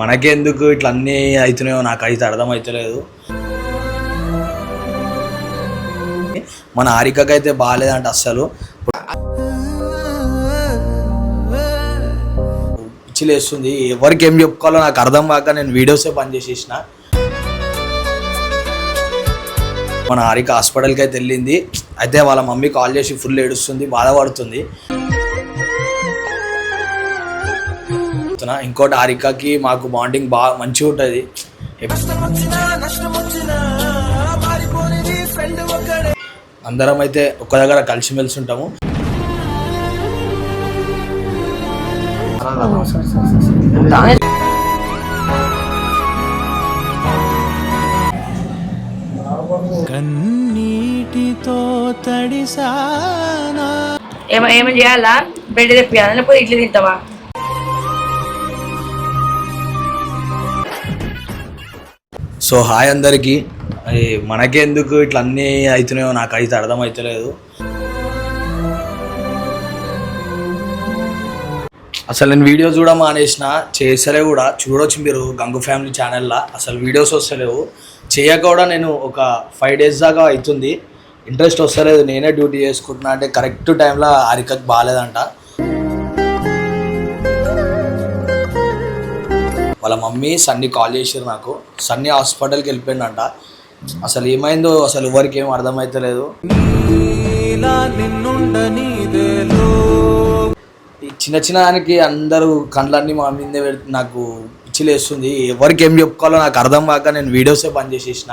మనకెందుకు ఇట్లా అన్నీ అవుతున్నాయో నాకు అయితే అర్థమవుతలేదు మన ఆరికకైతే అయితే బాగాలేదంట అస్సలు. పిచ్చిలేస్తుంది. ఎవరికి ఏం చెప్పుకోవాలో నాకు అర్థం కాక నేను వీడియోసే పని చేసేసిన. మన హారిక హాస్పిటల్కి అయితే వెళ్ళింది. అయితే వాళ్ళ మమ్మీ కాల్ చేసి ఫుల్ ఏడుస్తుంది బాధపడుతుంది. చెప్తున్నా. ఇంకోటి హారికకి మాకు బాండింగ్ బాగా మంచిగా ఉంటుంది. అందరం అయితే ఒక దగ్గర కలిసిమెలిసి ఉంటాము. కన్నీటితో తడిసానా? ఏమ ఏమి చేయాలా? బెడ్ తెప్పియాలా? లేకపోతే ఇడ్లీ తింటావా? సో హాయ్ అందరికీ. అది మనకెందుకు ఇట్లా అన్నీ అవుతున్నాయో నాకు అయితే అర్థం అవుతలేదు అసలు నేను వీడియో చూడ మానేసిన చేసలే కూడా. చూడొచ్చు మీరు గంగు ఫ్యామిలీ ఛానల్లో. అసలు వీడియోస్ వస్తలేవు. చేయక కూడా నేను ఒక ఫైవ్ డేస్ దాకా అవుతుంది. ఇంట్రెస్ట్ వస్తలేదు. నేనే డ్యూటీ చేసుకుంటున్నా అంటే కరెక్ట్ టైంలో హరికకు బాగాలేదంట వాళ్ళ మమ్మీ సన్నీ కాల్ చేసారు నాకు. సన్నీ హాస్పిటల్కి వెళ్ళిపోయిందంట అసలు ఏమైందో అసలు ఎవరికి ఏం అర్థమవుతలేదు ఈ చిన్న చిన్న దానికి అందరూ కళ్ళన్నీ మా మీదే నాకు పిచ్చిలేస్తుంది ఎవరికి ఏం చెప్పుకోవాలో నాకు అర్థం కాక నేను వీడియోసే బంద్ చేసేసిన.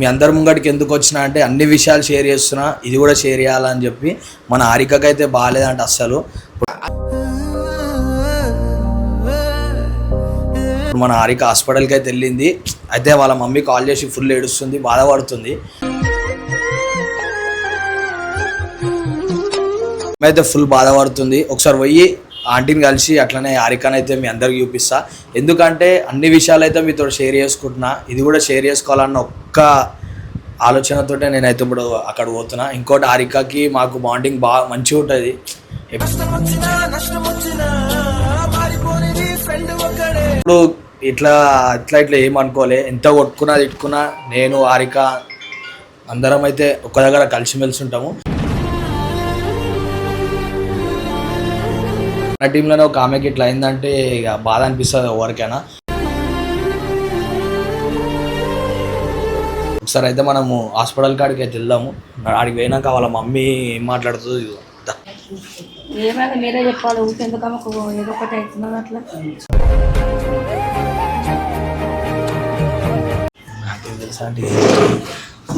మీ అందరి ముంగడికి ఎందుకు వచ్చినా అంటే అన్ని విషయాలు షేర్ చేస్తున్నా ఇది కూడా షేర్ చేయాలని చెప్పి మన ఆరికకైతే అయితే బాగాలేదంట అస్సలు. ఇప్పుడు మన హారిక హాస్పిటల్కి అయితే వెళ్ళింది అయితే వాళ్ళ మమ్మీ కాల్ చేసి ఫుల్ ఏడుస్తుంది బాధపడుతుంది. అయితే ఫుల్ బాధపడుతుంది. ఒకసారి పోయి ఆంటీని కలిసి అట్లనే హారికని అయితే మీ అందరికి చూపిస్తా. ఎందుకంటే అన్ని విషయాలు అయితే మీతో షేర్ చేసుకుంటున్నా ఇది కూడా షేర్ చేసుకోవాలన్న ఒక్క ఆలోచనతోటే నేనైతే ఇప్పుడు అక్కడ పోతున్నా. ఇంకోటి హారికకి మాకు బాండింగ్ బాగా మంచిగా ఉంటుంది. ఇప్పుడు ఇట్లా ఇట్లా ఇట్లా ఏమనుకోలే ఎంత కొట్టుకున్నా తిట్టుకున్నా నేను హారిక అందరం అయితే ఒక్క దగ్గర కలిసిమెలిసి ఉంటాము. నా టీంలోనే ఒక ఆమెకి ఇట్లా అయిందంటే ఇక బాధ అనిపిస్తుంది ఎవరికైనా. ఒకసారి అయితే మనము హాస్పిటల్ కాడికి అయితే వెళ్దాము ఆడికి పోయినాక వాళ్ళ మమ్మీ ఏం మాట్లాడుతుందో. ఏమైనా మీరే చెప్పాలి ఊరికి ఎందుకు ఆమెకు ఏదో ఒకటి అవుతున్నది అట్లా? తెలుసా అంటే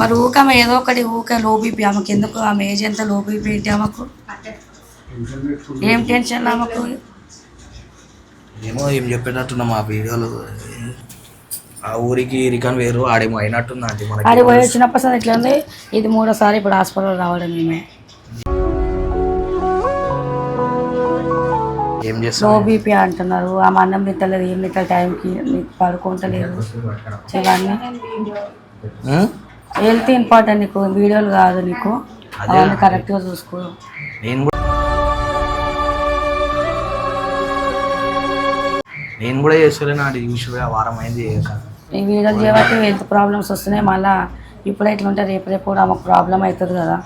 మరి ఊక ఆమె ఏదో ఒకటి ఊక లో బీపీ ఆమెకి ఎందుకు? ఆమె ఏజ్ ఎంత లో బీపీ ఏంటి ఆమెకు? ఏం టెన్షన్ ఆమెకు? ఏమో ఏం చెప్పేటట్టున్నా మా వీడియోలు. ఆ ఊరికి రికన్ వేరు ఆడేమో అయినట్టుంది అంటే మనకి. పోయి వచ్చినప్పుడు సార్ ఇట్లా ఉంది? ఇది మూడోసారి ఇప్పుడు హాస్పిటల్ రావడం మేమే ఏం లో చేస్తాం బీపీ అంటున్నారు. ఆమె అన్నం తింటలేదు ఏం తింటారు టైంకి పడుకుంటలేదు. ఇవన్నీ ఉం? హెల్త్ ఇంపార్టెంట్ నీకు వీడియోలు కాదు నీకు. అవన్నీ కరెక్ట్గా చూసుకో. నేను కూడా నేను కూడా చేస్తలేను అది యూజువల్గా వారం అయింది చేయక. ఈ వీడియోలు చేయబట్టి హెల్త్ ప్రాబ్లమ్స్ వస్తున్నాయి మళ్ళీ ఇప్పుడు ఎట్లుంటే రేపు రేపు కూడా ఆమెకు ప్రాబ్లం అవుతుంది కదా.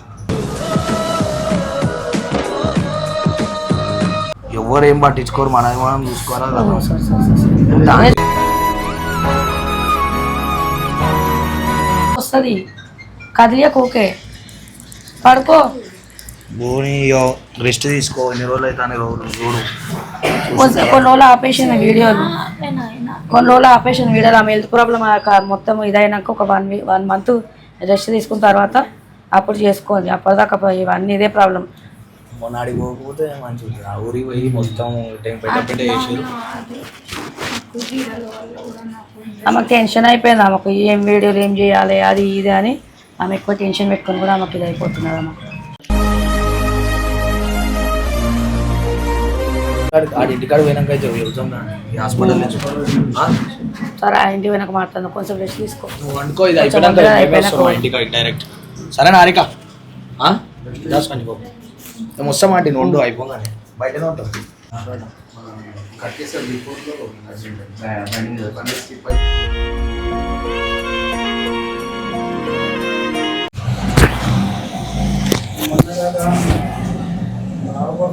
ఎవరు ఏం పట్టించుకోరు మనది మనం చూసుకోవాలా. వస్తుంది. కదిలియకు ఓకే. పడుకో. భూమి రెస్ట్ తీసుకో ఎన్ని రోజులు అయితే అన్ని రోజులు చూడు కొన్ని రోజులు ఆపేసిన వీడియోలు. కొన్ని రోజులు ఆపేసిన వీడియోలు ఆమె హెల్త్ ప్రాబ్లం మొత్తం ఇదైనాక ఒక one week one month rest తీసుకున్న తర్వాత అప్పుడు చేసుకోండి. అప్పటిదాకా ఇవన్నీ ఇదే ప్రాబ్లం. మొన్న ఆడికి పోకపోతే మంచిది ఆ ఊరికి పోయి మొత్తం టైం పెట్ట చేసారు ఆమెకు టెన్షన్ అయిపోయింది. ఆమెకు ఏం వీడియోలు ఏం చేయాలి అది ఇది అని ఆమె ఎక్కువ టెన్షన్ పెట్టుకొని కూడా ఆమెకు ఇది అయిపోతున్నది ఆమె ఆడి ఇంటికాడ పోయినాక అయితే ఈ హాస్పిటల్ నుంచి. ఆ? సరే ఆ ఇంటి వెనక మాట్లాడదాం. కొంచెం రెస్ట్ తీసుకో. నువ్వు అనుకో ఇది అయిపోయినాక కొంచెం మేమే అయిపోయినాక వస్తాం మా ఇంటికి డైరెక్ట్. సరేనా హారిక? దాచుకొని పో మేము వస్తాం ఆంటీ ఉండు అయిపోగానే. బయటనే ఉంటుంది కన్నీటితో తడిసానా నాకు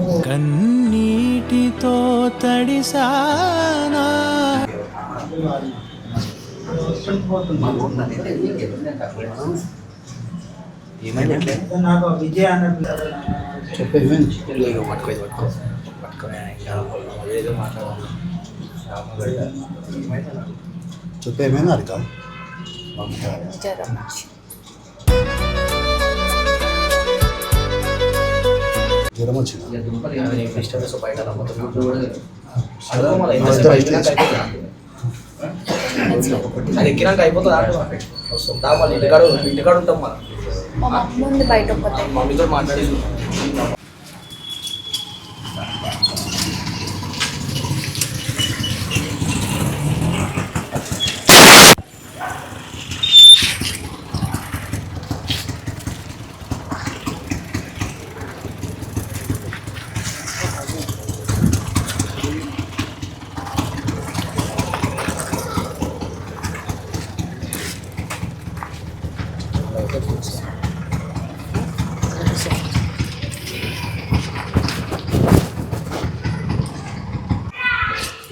ఏదో మాట్లాడాలి చెప్పేమైనా అర్థం ఎక్కినాక అయిపోతుందా? అది ఎక్కినాక అయిపోతుంది ఆటో వస్తాం దా మళ్ళీ ఇంటికాడ ఇంటికాడ ఉంటాం మనం. ముందు బయట పోతే మమ్మీతో మాట్లాడి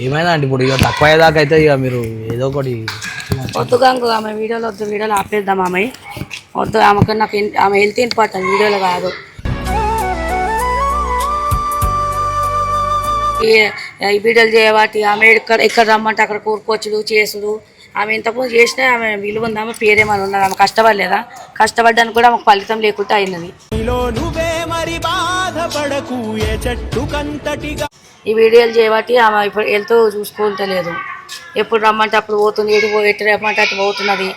ఏమైందా అండి ఇప్పుడు ఇక తక్కువ అయ్యేదాకా అయితే ఇక మీరు ఏదో ఒకటి వద్దు గంగు ఆమె వీడియోలో వద్దు వీడియోలో ఆపేద్దాం ఆమె. వద్దు ఆమెకు నాకు ఆమె హెల్త్ ఇంపార్టెంట్ వీడియోలో కాదు. ఈ ఈ వీడియోలు చేయబట్టి ఆమె ఎక్కడ ఎక్కడ రమ్మంటే అక్కడ కూరుకోవచ్చుడు చేసుడు. ఆమె ఇంతకుముందు చేసినా ఆమె విలువ ఉంది ఆమె పేరేమని ఉన్నది? ఆమె కష్టపడలేదా? కష్టపడ్డానికి కూడా ఆమెకు ఫలితం లేకుండా అయినది. ఈ వీడియోలు చేయబట్టి ఆమె ఇప్పుడు వెళ్తూ చూసుకుంటలేదు ఎప్పుడు రమ్మంటే అప్పుడు పోతుంది ఎటు ఎటు రమ్మంటే అటు పోతున్నది.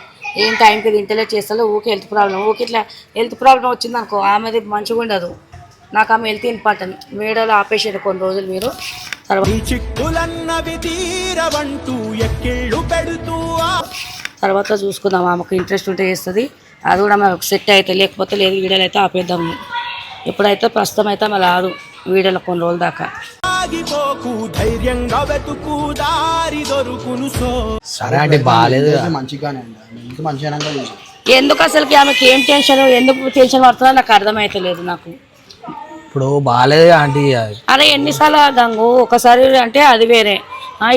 ఏం టైంకి తింటలే చేస్తలే ఊకే హెల్త్ ప్రాబ్లం ఊకే ఇట్లా హెల్త్ ప్రాబ్లం వచ్చింది అనుకో ఆమెది మంచిగా ఉండదు. నాకు ఆమె హెల్త్ ఇంపార్టెంట్. వీడియోలో ఆపేసారు కొన్ని రోజులు మీరు. తర్వాత చూసుకుందాం ఆమెకు ఇంట్రెస్ట్ ఉంటే చేస్తుంది. అది కూడా మాకు సెట్ అయితే లేకపోతే లేదు వీడియోలు అయితే ఆపేద్దాము ఎప్పుడైతే ప్రస్తుతం అయితే ఆమె రాదు వీడియోలో కొన్ని రోజుల దాకా. ఆగిపోకు ధైర్యంగా వెతుకు దారి దొరుకును సో. సరే అంటే బాగాలేదు మంచిగానే అండి. ఇంత మంచిగా చూసి ఎందుకు అసలుకి ఆమెకి ఏం టెన్షన్ ఎందుకు టెన్షన్ పడుతుందో నాకు అర్థమైతలేదు నాకు. ఇప్పుడు బాగాలేదు ఆంటీ అరే ఎన్నిసార్లు గంగు. ఒకసారి అంటే అది వేరే.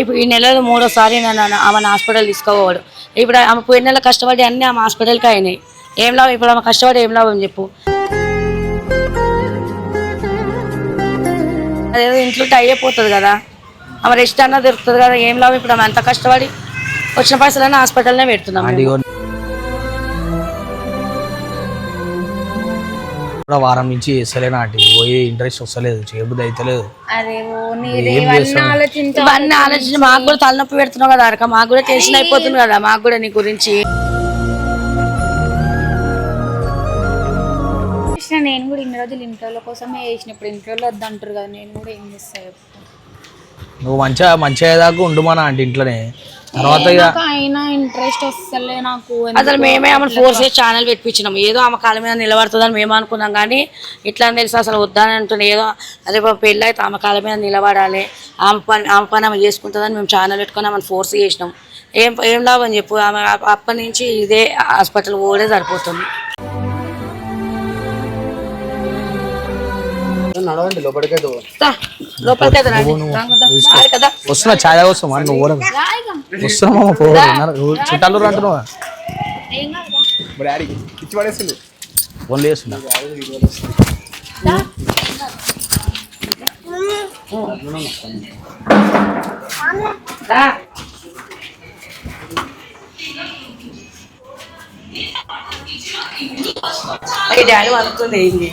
ఇప్పుడు ఈ నెలలో మూడోసారి నన్ను ఆమెను హాస్పిటల్ తీసుకోవాడు ఇప్పుడు ఆమె పోయిన నెల కష్టపడి అన్నీ ఆమె హాస్పిటల్కి అయినాయి. ఏం లాభం? ఇప్పుడు ఆమె కష్టపడి ఏం లాభం చెప్పు. అదేదో ఇంట్లో టై అయిపోతుంది కదా. ఆమె రెస్ట్ అన్నా దొరుకుతుంది కదా ఏం లాభం? ఇప్పుడు ఆమె ఎంత కష్టపడి వచ్చిన పైసలన్నీ హాస్పిటల్నే పెడుతున్నాం మేము. కూడా వారం నుంచి చేస్తలేను ఆంటీ పోయి ఇంట్రెస్ట్ వస్తలేదు చేయబుద్ధి అయితలేదు. అరే ఓ ఏం నీదేమన్నా చేస్తాం? ఆలోచించ ఇవన్నీ ఆలోచించి మాకు కూడా తలనొప్పి పెడుతున్నావు కదా అరక. మాకు కూడా టెన్షన్ అయిపోతుంది కదా మాకు కూడా నీ గురించి. నేను కూడా ఇన్ని రోజులు ఇంట్లో కోసమే చేసిన ఇప్పుడు ఇంట్లో వద్దంటారు కదా నేను కూడా ఏం చేస్తా చెప్పు. నువ్వు మంచిగా మంచిగా అయ్యేదాకా ఉండుమానా ఆంటీ ఇంట్లోనే. తర్వాత అయినా ఇంట్రెస్ట్ వస్తలే నాకు అసలు మేమే ఆమె ఫోర్స్ చేసి ఛానల్ పెట్టించినాం ఏదో ఆమె కాళ్ళ మీద నిలబడుతుందని మేము అనుకున్నాం కానీ ఇట్లా తెలిసి అసలు వద్దని అంటున్నాం ఏదో అదే పాపం పెళ్ళి అయితే ఆమె కాళ్ళ మీద నిలబడాలి ఆమె పని ఆమె పని ఆమె చేసుకుంటుందని మేము ఛానల్ పెట్టుకొని ఆమెను ఫోర్స్ చేసినాం. ఏం ఏం లాభం చెప్పు ఆమె అప్ప- అప్పటి నుంచి ఇదే హాస్పిటల్ పోడే సరిపోతుంది. నడవండి లోపలికైతే దా, లోపలికి అయితే రండి. కదా. వస్తున్నా ఛాయ్ కోసం అని నువ్వు వస్తున్నామా చుట్టాలు అంటున్నావా. అయ్యి డాడీ ఏంది?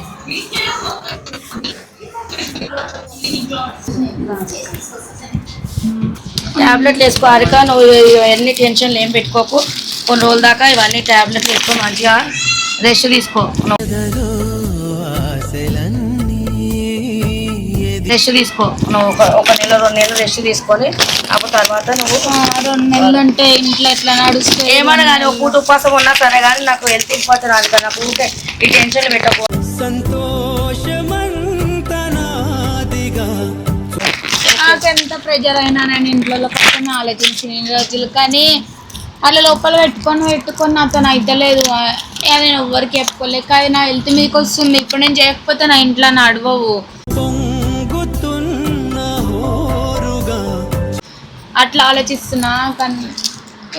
టాబ్లెట్లు వేసుకో అరిక నువ్వు ఎన్ని టెన్షన్లు ఏం పెట్టుకోకు. కొన్ని రోజుల దాకా ఇవన్నీ టాబ్లెట్లు వేసుకో మంచిగా రెస్ట్ తీసుకో. రెస్ట్ తీసుకో. నువ్వు ఒక ఒక నెల రెండు నెలలు రెస్ట్ తీసుకొని అప్పుడు తర్వాత నువ్వు రెండు నెలలు అంటే ఇంట్లో ఎట్లా నడుస్తుంది? ఏమన్నా కానీ ఒక పూట ఉపవాసం ఉన్నా సరే కానీ నాకు హెల్త్ ఇంపార్టెంట్ అది కదా నాకు ఊరికే ఈ టెన్షన్లు పెట్టకూడదు ఎంత ప్రెజర్ అయినా నేను ఇంట్లో కోసం ఆలోచించిన ఇన్ని రోజులు కానీ అలా లోపల పెట్టుకొని పెట్టుకొని నాతో అయితలేదు. అది నేను ఎవ్వరికి చెప్పుకోలేక అది నా హెల్త్ మీదకి వస్తుంది. ఇప్పుడు నేను చేయకపోతే నా ఇంట్లో నడవవు. అట్లా ఆలోచిస్తున్నా కానీ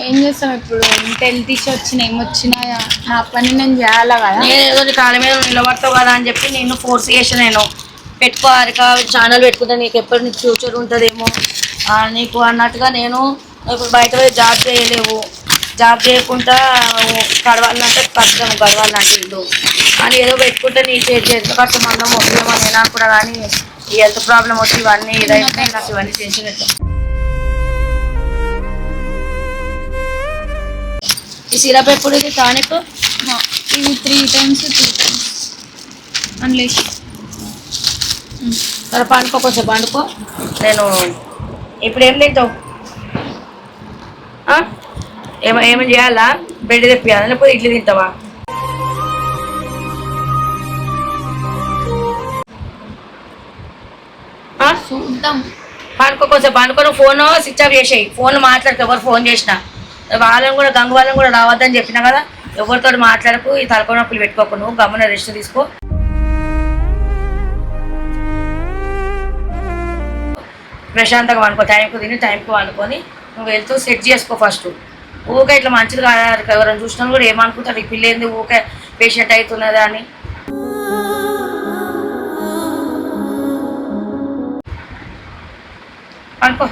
ఏం చేస్తాం ఇప్పుడు? ఇంత హెల్త్ ఇష్యూ వచ్చినా ఏమొచ్చినా నా పని నేను చేయాలా కదా? నేను కాళ్ళ మీద నిలబడతావు కదా అని చెప్పి నేను ఫోర్స్ చేసిన నేను. పెట్టుకోవాలి కాబట్టి ఛానల్ పెట్టుకుంటే నీకు ఎప్పటి నుంచి ఫ్యూచర్ ఉంటుందేమో. నీకు అన్నట్టుగా నేను ఇప్పుడు బయట పోయి జాబ్ చేయలేవు. జాబ్ చేయకుండా గడవాలంటే కష్టం గడవాలంటే ఇల్లు. అని ఏదో పెట్టుకుంటే నీ చేతి ఖర్చు కష్టం అందం వస్తుందేమో నేను అనుకున్నా కానీ ఈ హెల్త్ ప్రాబ్లం వచ్చి ఇవన్నీ ఇదైతే నాకు ఇవన్నీ టెన్షన్ ఈ సిరప్ ఎప్పుడు ఇది టానిక్ ఇవి త్రీ టైమ్స్ త్రీ టైమ్స్ అన్లేసి సరే పండుకో కొంచెం పండుకో. నేను ఇప్పుడు ఏం తింటావు? ఏమ ఏమైనా చేయాలా? బెడ్ తెప్పియాలా? లేకపోతే ఇడ్లీ తింటావా? చూద్దాం. పండుకో కొంచెం పండుకో. నువ్వు ఫోన్ స్విచ్ ఆఫ్ చేసేయి. ఫోన్ మాట్లాడితే ఎవరు ఫోన్ చేసినా. వాళ్ళని కూడా గంగ వాళ్ళని కూడా రావద్దని చెప్పినా కదా ఎవరితో మాట్లాడకు ఈ తలకొ నొప్పులు పెట్టుకోకు నువ్వు. గమ్మున రెస్ట్ తీసుకో. ప్రశాంతంగా వండుకో టైంకు తిని టైంకు వండుకొని నువ్వు వెళ్తూ సెట్ చేసుకో ఫస్ట్ ఊకే ఇట్లా మంచిది కాదు ఎవరైనా చూసినా కూడా ఏమనుకుంటారు ఈ పిల్ల ఏంది ఊకే పేషెంట్ అవుతున్నదా అని. అనుకో